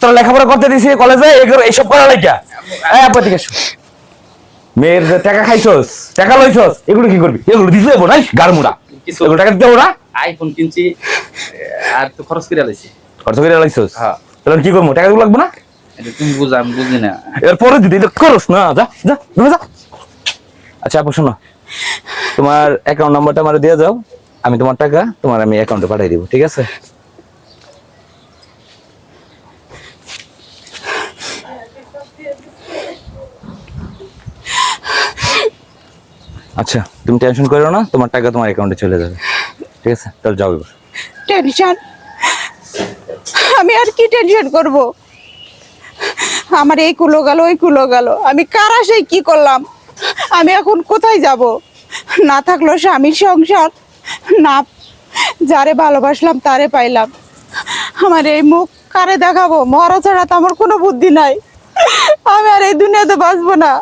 তোরা লেখাপড়া করতে দিছি কলেজে এইসব করা লাইকা আপা। মেয়ের টাকা খাইছস টাকা লইছস এগুলো কি করবি? এগুলো দিতে দেবো গারমুড়া এগুলো টাকা দিতে দেবো না। আইফোন কিনছি আর তো খরচ করে লাইছি। খরচ করে লাইছস? হ্যাঁ। তাহলে কি করব? লাগবে না? এটা তুমি বুঝা আমি বুঝি না। এর পরে দিদি এটা করস না যা যা যা আচ্ছা আপু শোনো। তোমার অ্যাকাউন্ট নাম্বারটা আমার দিয়ে যাও। আমি তোমার টাকা তোমার আমি অ্যাকাউন্টে পাঠিয়ে দিব ঠিক আছে? আচ্ছা তুমি টেনশন করো না, তোমার টাকা তোমার অ্যাকাউন্টে চলে যাবে। ঠিক আছে? তাহলে যাও এবার। টেনশন আমি আর কি টেনশন করব? আমার এই কুলো গেল, ওই কুলো গেল। আমি কার আশায় কি করলাম? আমি এখন কোথায় যাব? না থাকল স্বামীর সংসার, না যারে ভালোবাসলাম তারে পাইলাম। আমার এই মুখ কারে দেখাবো? মরা ছাড়া তো আমার কোনো বুদ্ধি নাই। আমি আর এই দুনিয়াতে বাঁচবো না।